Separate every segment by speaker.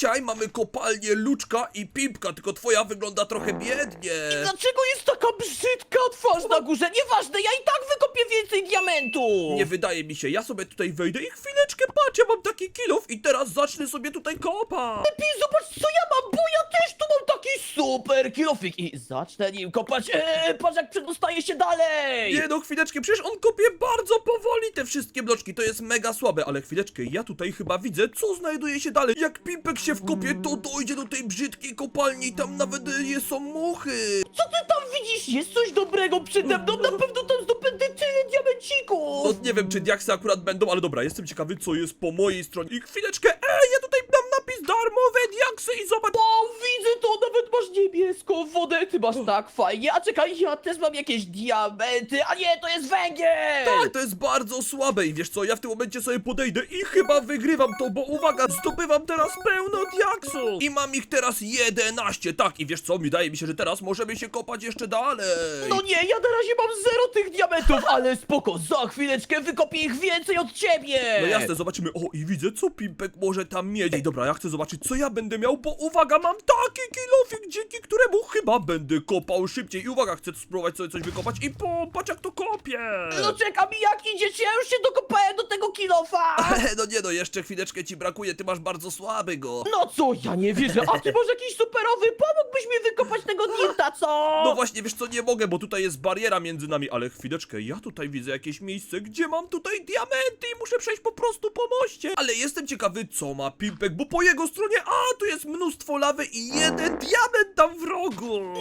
Speaker 1: Dzisiaj mamy kopalnię Luczka i Pipka, tylko twoja wygląda trochę biednie.
Speaker 2: Dlaczego jest taka brzydka twarz na górze? Nieważne, ja i tak wykopię więcej diamentu!
Speaker 1: Nie wydaje mi się, ja sobie tutaj wejdę i chwileczkę patrz, ja mam taki kilof i teraz zacznę sobie tutaj kopać.
Speaker 2: Lepiej zobacz co ja mam, bo ja też tu mam taki super kilofik i zacznę nim kopać. Eee, patrz jak przedostaję się dalej!
Speaker 1: Nie no, chwileczkę, przecież on kopie bardzo powoli te wszystkie bloczki, to jest mega słabe, ale chwileczkę, ja tutaj chyba widzę, co znajduje się dalej. Jak Pimpek się wkopie, to dojdzie do tej brzydkiej kopalni i tam nawet y, jest są muchy.
Speaker 2: Co ty tam widzisz? Jest coś dobrego przede mną? Na pewno tam zdobędę tyle
Speaker 1: No
Speaker 2: diamencików!
Speaker 1: nie wiem, czy diaksy akurat będą, ale dobra, jestem ciekawy, co jest po mojej stronie. I chwileczkę, ej, ja tutaj mam napis darmowe diaksy i zobacz.
Speaker 2: Nawet niebieską wodę, ty masz tak fajnie. A czekaj, ja też mam jakieś diamenty, a nie, to jest węgiel!
Speaker 1: Tak, to jest bardzo słabe i wiesz co, ja w tym momencie sobie podejdę i chyba wygrywam to, bo uwaga, zdobywam teraz pełno diaksów i mam ich teraz 11, tak i wiesz co, wydaje mi się, że teraz możemy się kopać jeszcze dalej.
Speaker 2: No nie, ja na razie mam zero tych diamentów, ale spoko, za chwileczkę wykopię ich więcej od ciebie!
Speaker 1: No jasne, zobaczymy. O, i widzę, co Pimpek może tam mieć. Ej, dobra, ja chcę zobaczyć, co ja będę miał, bo uwaga, mam taki kilofik, dzięki któremu chyba będę kopał szybciej. I uwaga, chcę spróbować sobie coś wykopać i popatrz, jak to kopię.
Speaker 2: No czekam, jak idziecie? Ja już się dokopałem do tego kilofa!
Speaker 1: no nie no, jeszcze chwileczkę ci brakuje, ty masz bardzo słaby go.
Speaker 2: No co, ja nie wierzę, a ty masz jakiś superowy, pomógłbyś mi wykopać tego dirta, co?
Speaker 1: No właśnie, wiesz co, nie mogę, bo tutaj jest bariera między nami, ale chwileczkę, ja tutaj widzę jakieś miejsce, gdzie mam tutaj diamenty i muszę przejść po prostu po moście. Ale jestem ciekawy, co ma Pimpek, bo po jego stronie, a, tu jest mnóstwo lawy i jeden diament tam w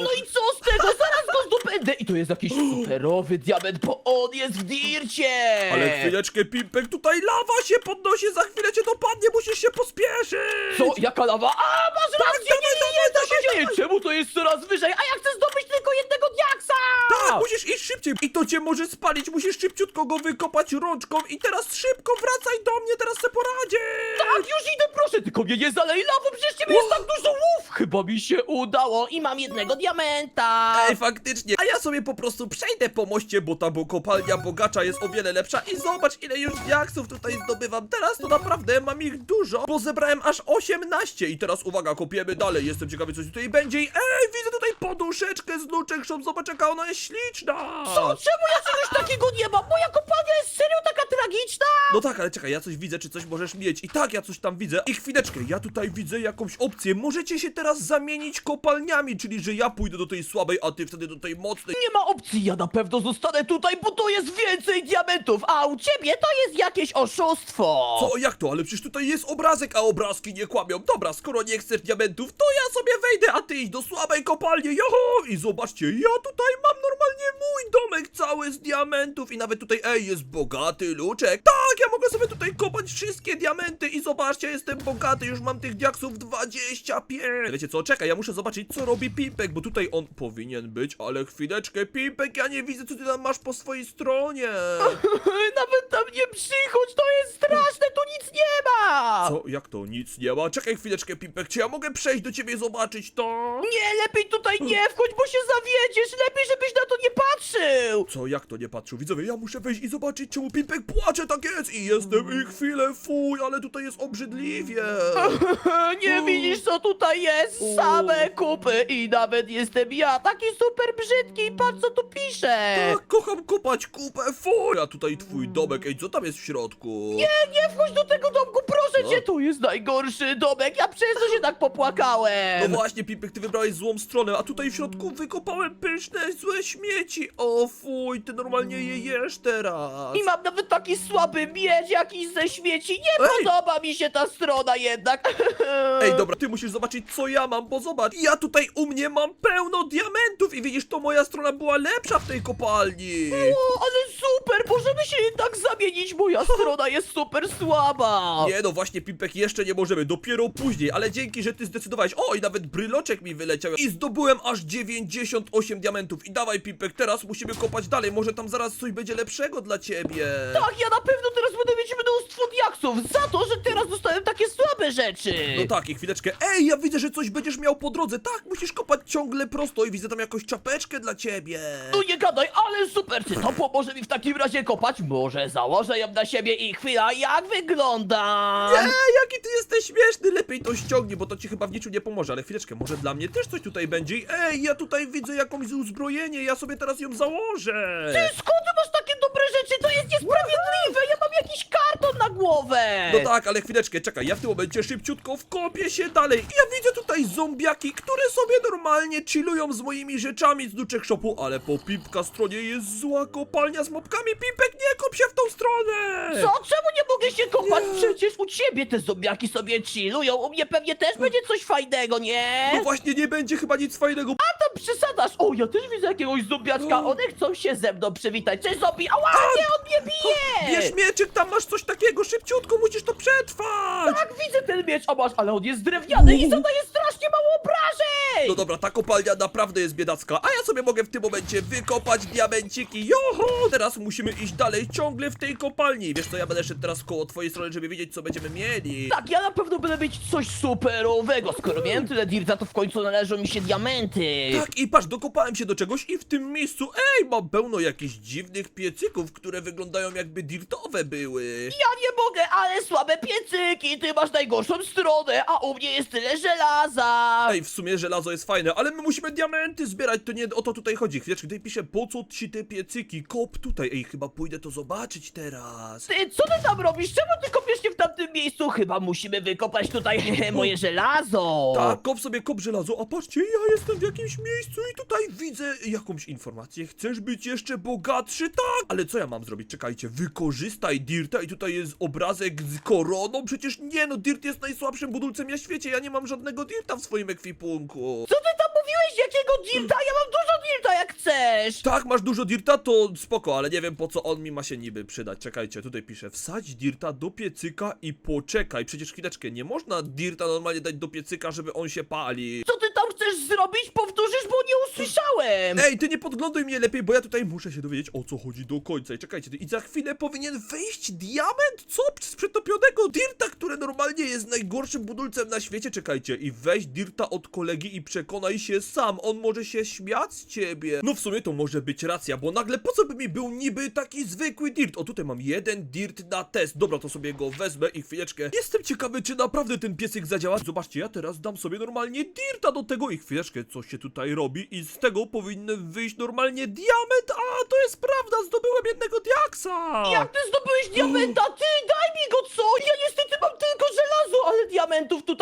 Speaker 2: No i co z tego? Zaraz go zdobędę! I to jest jakiś superowy diament, bo on jest w dircie!
Speaker 1: Ale chwileczkę, Pimpek, tutaj lawa się podnosi, za chwilę cię dopadnie, musisz się pospieszyć.
Speaker 2: Co? Jaka lawa? A, masz rację! Nie, nie, nie, co się dzieje? Czemu to jest coraz wyżej? A ja chcę zdobyć tylko jednego diaksa!
Speaker 1: Tak, musisz iść szybciej i to cię może spalić, musisz szybciutko go wykopać rączką i teraz szybko wracaj do mnie, teraz se poradzisz.
Speaker 2: Tak, już idę, proszę, tylko mnie nie zalej lawą, przecież ciebie jest tak dużo łów! Chyba mi się udało i mam jednego diamenta!
Speaker 1: Ej, faktycznie. A ja sobie po prostu przejdę po moście, bo ta bo kopalnia bogacza jest o wiele lepsza i zobacz ile już diaksów tutaj zdobywam. Teraz to naprawdę mam ich dużo, bo zebrałem aż 18 i teraz uwaga, kopiemy dalej. Jestem ciekawy co tutaj będzie i ej, widzę tutaj poduszeczkę z Luczek Shop, zobacz jaka ona jest śliczna.
Speaker 2: Co? Czemu ja czegoś takiego nie mam? Moja kopalnia jest serio taka?
Speaker 1: No tak, ale czekaj, ja coś widzę, czy coś możesz mieć. I tak, ja coś tam widzę. I chwileczkę, ja tutaj widzę jakąś opcję. Możecie się teraz zamienić kopalniami, czyli że ja pójdę do tej słabej, a ty wtedy do tej mocnej.
Speaker 2: Nie ma opcji, ja na pewno zostanę tutaj, bo to jest więcej diamentów, a u ciebie to jest jakieś oszustwo!
Speaker 1: Co, jak to? Ale przecież tutaj jest obrazek, a obrazki nie kłamią. Dobra, skoro nie chcesz diamentów, to ja sobie wejdę, a ty idź do słabej kopalni. Joho! I zobaczcie, ja tutaj mam normalnie cały z diamentów i nawet tutaj, ej, jest bogaty luczek. Tak, ja mogę sobie tutaj kopać wszystkie diamenty i zobaczcie, jestem bogaty, już mam tych diaksów 25. Wiecie co, czekaj, ja muszę zobaczyć, co robi Pimpek, bo tutaj on powinien być, ale chwileczkę, Pimpek, ja nie widzę, co ty tam masz po swojej stronie.
Speaker 2: Nawet tam nie przychodź, to jest straszne, tu nic nie ma!
Speaker 1: Co? Jak to? Nic nie ma? Czekaj chwileczkę, Pimpek, czy ja mogę przejść do ciebie i zobaczyć to?
Speaker 2: Nie, lepiej tutaj nie wchodź, bo się zawiedziesz, lepiej żebyś na to nie patrzył!
Speaker 1: Co? Jak to nie patrzył? Widzowie, ja muszę wejść i zobaczyć, czemu Pimpek płacze, tak jest! I jestem i chwilę, fuj, ale tutaj jest obrzydliwie!
Speaker 2: Nie widzisz co tutaj jest? Same kupy i nawet jestem ja, taki super brzydki, patrz co tu pisze!
Speaker 1: Tak, kocham kopać kupę, fuj! A tutaj twój domek, ej, co tam jest w środku?
Speaker 2: Nie, nie wchodź do tego domku, proszę
Speaker 1: Co?
Speaker 2: To jest najgorszy domek, ja przez to się tak popłakałem!
Speaker 1: No właśnie, Pimpek, ty wybrałeś złą stronę, a tutaj w środku wykopałem pyszne, złe śmieci! O fuj, ty normalnie je jesz teraz!
Speaker 2: I mam nawet taki słaby miecz jakiś ze śmieci, nie
Speaker 1: Ej!
Speaker 2: podoba mi się ta strona jednak!
Speaker 1: Ej, dobra, ty musisz zobaczyć, co ja mam, bo zobacz, ja tutaj u mnie mam pełno diamentów i widzisz, to moja strona była lepsza w tej kopalni.
Speaker 2: O, ale super, możemy się jednak zamienić, moja strona jest super słaba!
Speaker 1: Nie no, właśnie, Pimpek, jeszcze nie możemy, dopiero później, ale dzięki, że ty zdecydowałeś, o, i nawet bryloczek mi wyleciał i zdobyłem aż 98 diamentów i dawaj, Pimpek, teraz musimy kopać dalej, może tam zaraz coś będzie lepszego dla ciebie.
Speaker 2: Tak, ja na pewno teraz będę mieć mnóstwo diaksów za to, że teraz dostałem takie słabe rzeczy!
Speaker 1: No tak, i chwileczkę. Ej, ja widzę, że coś będziesz miał po drodze. Tak, musisz kopać ciągle prosto i widzę tam jakąś czapeczkę dla ciebie.
Speaker 2: No nie gadaj, ale super, czy to pomoże mi w takim razie kopać? Może założę ją na siebie i chwila, jak wygląda?
Speaker 1: Jaki ty jesteś śmieszny, lepiej to ściągnij, bo to ci chyba w niczym nie pomoże, ale chwileczkę, może dla mnie też coś tutaj będzie. Ej, ja tutaj widzę jakąś uzbrojenie, ja sobie teraz ją założę.
Speaker 2: Ty skąd masz dobre rzeczy? To jest niesprawiedliwe! Ja mam jakiś karton na głowę!
Speaker 1: No tak, ale chwileczkę, czekaj, ja w tym momencie szybciutko wkopię się dalej. I ja widzę tutaj zombiaki, które sobie normalnie chillują z moimi rzeczami z Duczek Shopu, ale po Pipka stronie jest zła kopalnia z mopkami. Pipek, nie kop się w tą stronę!
Speaker 2: Co? Czemu nie mogę się kopać? Przecież u ciebie te zombiaki sobie chillują, u mnie pewnie też będzie coś fajnego, nie?
Speaker 1: No właśnie, nie będzie chyba nic fajnego.
Speaker 2: A tam przesadasz! O, ja też widzę jakiegoś zombiaczka, one chcą się ze mną przywitać. Cześć zombie! Ała, nie, on mnie bije!
Speaker 1: Bierz mieczyk, tam masz coś takiego, szybciutko musisz to przetrwać!
Speaker 2: Tak, widzę ten miecz, a masz, ale on jest drewniany i zadaje strasznie mało obrażeń!
Speaker 1: No dobra, ta kopalnia naprawdę jest biedacka, a ja sobie mogę w tym momencie wykopać diamenciki. Joho! Teraz musimy iść dalej, ciągle w tej kopalni. Wiesz co, ja będę szedł teraz koło twojej strony, żeby wiedzieć, co będziemy mieli.
Speaker 2: Tak, ja na pewno będę mieć coś superowego. Skoro miałem tyle dirta, to w końcu należą mi się diamenty.
Speaker 1: Tak, i patrz, dokopałem się do czegoś i w tym miejscu, ej, mam pełno jakichś dziwnych piecyków, które wyglądają jakby dirtowe były.
Speaker 2: Ja nie mogę, ale słabe piecyki, ty masz najgorszą stronę, a u mnie jest tyle żelaza.
Speaker 1: Ej, w sumie żelazo jest fajne, ale my musimy diamenty zbierać, to nie o to tutaj chodzi. Chwileczkę, tutaj pisze, po co ci te piecyki? Kop tutaj. Ej, chyba pójdę to zobaczyć teraz.
Speaker 2: Ty, co ty tam robisz? Czemu ty kopiesz się w tamtym miejscu? Chyba musimy wykopać tutaj moje żelazo.
Speaker 1: Tak, kop sobie kop żelazo, a patrzcie, ja jestem w jakimś miejscu i tutaj widzę jakąś informację. Chcesz być jeszcze bogatszy? Tak! Ale co ja mam zrobić? Czekajcie, wykorzystaj Dirta i tutaj jest obrazek z koroną? Przecież nie no, Dirt jest najsłabszym budulcem na świecie, ja nie mam żadnego Dirta w swoim ekwipunku.
Speaker 2: Co ty tam mówiłeś? Jakiego dirta? Ja mam dużo dirta, jak chcesz.
Speaker 1: Tak, masz dużo dirta, to spoko, ale nie wiem po co on mi ma się niby przydać. Czekajcie, tutaj pisze, wsadź dirta do piecyka i poczekaj. Przecież chwileczkę, nie można dirta normalnie dać do piecyka, żeby on się pali.
Speaker 2: Co ty tam chcesz zrobić? Powtórzysz, bo nie usłyszałem.
Speaker 1: Ej, ty nie podgląduj mnie lepiej, bo ja tutaj muszę się dowiedzieć o co chodzi do końca. I czekajcie, i za chwilę powinien wejść diament? Co? Z przetopionego dirta, które normalnie jest najgorszym budulcem na świecie. Czekajcie, i weź dirta od kolegi i przekonaj się sam. On może się śmiać z ciebie. No w sumie to może być racja, bo nagle po co by mi był niby taki zwykły dirt? O, tutaj mam jeden dirt na test. Dobra, to sobie go wezmę i chwileczkę. Jestem ciekawy, czy naprawdę ten piecyk zadziała. Zobaczcie, ja teraz dam sobie normalnie dirta do tego i chwileczkę, co się tutaj robi i z tego powinien wyjść normalnie diament. A, to jest prawda, zdobyłem jednego diaksa.
Speaker 2: Jak ty zdobyłeś diamenta? Ty, daj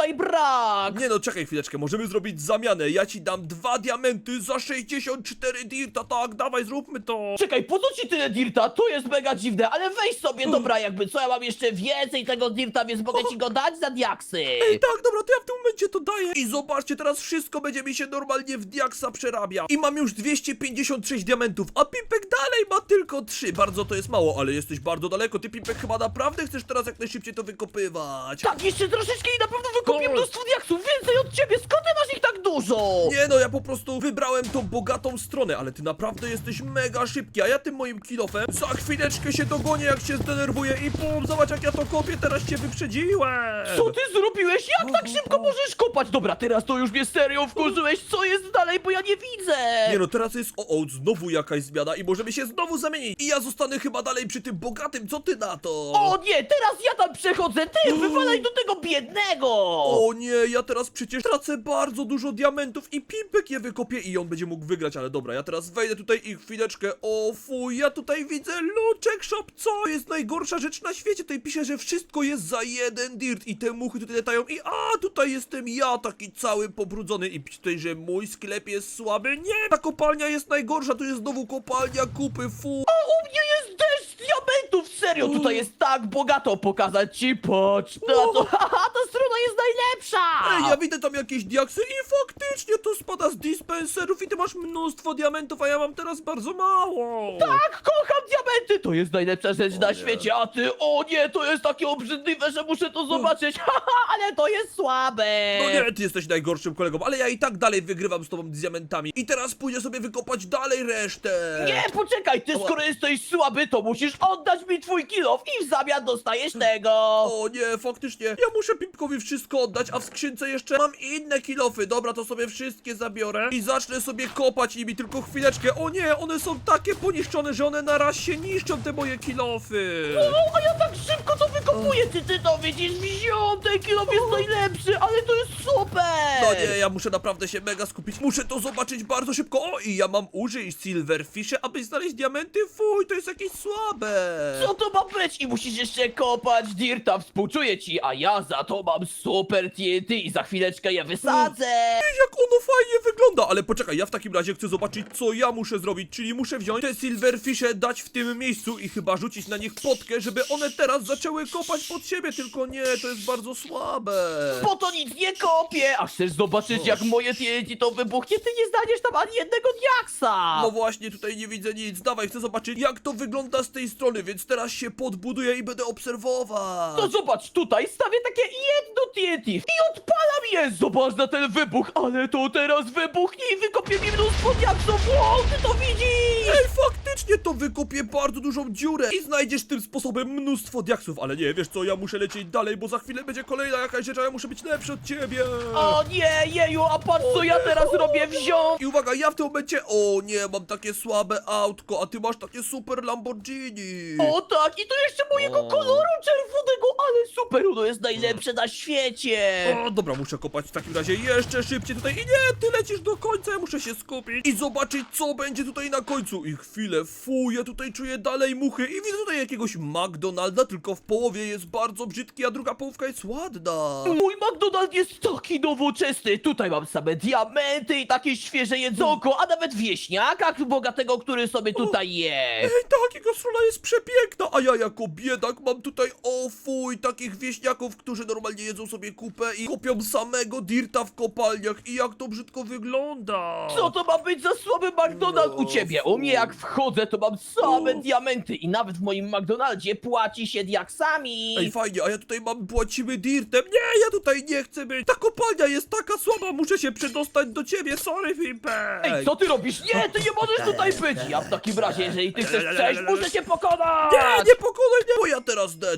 Speaker 2: tutaj brak.
Speaker 1: Nie no, czekaj chwileczkę, możemy zrobić zamianę. Ja ci dam dwa diamenty za 64 dirta, tak, dawaj, zróbmy to.
Speaker 2: Czekaj, po co ci tyle dirta? To jest mega dziwne, ale weź sobie, dobra, jakby co, ja mam jeszcze więcej tego dirta, więc mogę ci go dać za diaksy.
Speaker 1: Ej, tak, dobra, to ja w tym momencie to daję. I zobaczcie, teraz wszystko będzie mi się normalnie w diaksa przerabia. I mam już 256 diamentów, a Pimpek dalej ma tylko 3. Bardzo to jest mało, ale jesteś bardzo daleko. Ty, Pimpek, chyba naprawdę chcesz teraz jak najszybciej to wykopywać.
Speaker 2: Tak, jeszcze troszeczkę i na pewno wykopię mnóstwo diaksów, więcej od ciebie, skąd ty masz ich tak dużo?
Speaker 1: Nie no, ja po prostu wybrałem tą bogatą stronę, ale ty naprawdę jesteś mega szybki, a ja tym moim kilofem za chwileczkę się dogonię, jak się zdenerwuję i pum, zobacz jak ja to kopię, teraz cię wyprzedziłem.
Speaker 2: Co ty zrobiłeś? Jak tak szybko możesz kopać? Dobra, teraz to już mnie serio wkurzyłeś, co jest dalej, bo ja nie widzę.
Speaker 1: Nie no, teraz jest o, o, znowu jakaś zmiana i możemy się znowu zamienić. I ja zostanę chyba dalej przy tym bogatym, co ty na to?
Speaker 2: O nie, teraz ja tam przechodzę, ty wywalaj do tego biednego!
Speaker 1: O nie, ja teraz przecież tracę bardzo dużo diamentów i Pimpek je wykopie i on będzie mógł wygrać, ale dobra, ja teraz wejdę tutaj i chwileczkę, o fuj, ja tutaj widzę Luczek Shop, co jest najgorsza rzecz na świecie, tutaj pisze, że wszystko jest za jeden dirt i te muchy tutaj latają i a, tutaj jestem ja, taki cały pobrudzony i tutaj, że mój sklep jest słaby, nie, ta kopalnia jest najgorsza, tu jest znowu kopalnia kupy, fu.
Speaker 2: A u mnie jest deszcz diamentów, serio, tutaj jest tak bogato, pokazać ci, patrz na to, haha, strona jest najlepsza!
Speaker 1: Ej, ja widzę tam jakieś diaksy i faktycznie to spada z dispenserów i ty masz mnóstwo diamentów, a ja mam teraz bardzo mało.
Speaker 2: Tak, kocham diamenty, to jest najlepsza rzecz na
Speaker 1: nie.
Speaker 2: świecie, a ty, o nie, to jest takie obrzydliwe, że muszę to zobaczyć, haha, ale to jest słabe!
Speaker 1: No nie, ty jesteś najgorszym kolegą, ale ja i tak dalej wygrywam z tobą diamentami. I teraz pójdę sobie wykopać dalej resztę.
Speaker 2: Nie, poczekaj, ty
Speaker 1: Ała.
Speaker 2: skoro jesteś słaby, to musisz oddać mi twój kilof i w zamian dostajesz tego!
Speaker 1: O nie, faktycznie, ja muszę Pipkowi wszystko oddać, a w skrzynce jeszcze mam inne kilofy. Dobra, to sobie wszystkie zabiorę i zacznę sobie kopać nimi, tylko chwileczkę. O nie, one są takie poniszczone, że one na raz się niszczą, te moje kilofy.
Speaker 2: O, a ja tak szybko to wykopuję, ty, ty to widzisz, wziąłem, ten kilo jest najlepszy, ale to jest super!
Speaker 1: No nie, ja muszę naprawdę się mega skupić. Muszę to zobaczyć bardzo szybko. O, i ja mam użyć Silverfisha, aby znaleźć diamenty. Fuj, to jest jakieś słabe.
Speaker 2: Co to ma być? I musisz jeszcze kopać Dirta, współczuję ci, a ja za to mam super TNT i za chwileczkę je wysadzę!
Speaker 1: Jak ono ale poczekaj, ja w takim razie chcę zobaczyć, co ja muszę zrobić, czyli muszę wziąć te silverfishe, dać w tym miejscu i chyba rzucić na nich potkę, żeby one teraz zaczęły kopać pod siebie, tylko nie, to jest bardzo słabe.
Speaker 2: Po to nic nie kopię! A chcesz zobaczyć jak moje TNT to wybuchnie? Ty nie znajdziesz tam ani jednego diaksa!
Speaker 1: No właśnie, tutaj nie widzę nic, dawaj, chcę zobaczyć, jak to wygląda z tej strony, więc teraz się podbuduję i będę obserwować.
Speaker 2: To zobacz, tutaj stawię takie jedno TNT i odpalam je! Zobacz na ten wybuch, ale to teraz wybuchnie i wykopie mi mnóstwo diaksów! Wow, ty to widzisz!
Speaker 1: Ej, faktycznie to wykopię bardzo dużą dziurę i znajdziesz tym sposobem mnóstwo diaksów, ale nie, wiesz co, ja muszę lecieć dalej, bo za chwilę będzie kolejna jakaś rzecz, a ja muszę być lepszy od ciebie.
Speaker 2: O nie, jeju, a patrz co ja teraz robię, wziął!
Speaker 1: I uwaga, ja w tym momencie, o nie, mam takie słabe autko, a ty masz takie super Lamborghini.
Speaker 2: O tak, i to jeszcze mojego
Speaker 1: O.
Speaker 2: koloru czerwonego, ale super, ono jest najlepsze na świecie!
Speaker 1: O, dobra, muszę kopać w takim razie jeszcze szybciej tutaj. I nie, ty lecisz do końca, ja muszę się skupić i zobaczyć, co będzie tutaj na końcu. I chwilę, fu, ja tutaj czuję dalej muchy i widzę tutaj jakiegoś McDonalda, tylko w połowie jest bardzo brzydki, a druga połówka jest ładna.
Speaker 2: Mój McDonald jest taki nowoczesny. Tutaj mam same diamenty i takie świeże jedzonko, a nawet wieśniaka bogatego, który sobie tutaj je.
Speaker 1: Ej, tak, jego strona jest przepiękna, a ja jako biedak mam tutaj, o fuj, takich wieśniaków, którzy normalnie jedzą sobie kupę i kopią samego dirta w kopalniach i jak to brzydko wygląda.
Speaker 2: Co to ma być za słaby McDonald u ciebie? U mnie jak wchodzę, to mam same diamenty i nawet w moim McDonaldzie płaci się diaksami.
Speaker 1: Ej, fajnie, a ja tutaj mam, płacimy dirtem. Nie, ja tutaj nie chcę być. Ta kopalnia jest taka słaba, muszę się przedostać do ciebie, sorry, Pimpek.
Speaker 2: Ej, co ty robisz? Nie, ty nie możesz tutaj być! Ja w takim razie, jeżeli ty chcesz przejść, muszę cię pokonać!
Speaker 1: Nie, nie pokonaj mnie, bo ja teraz deda.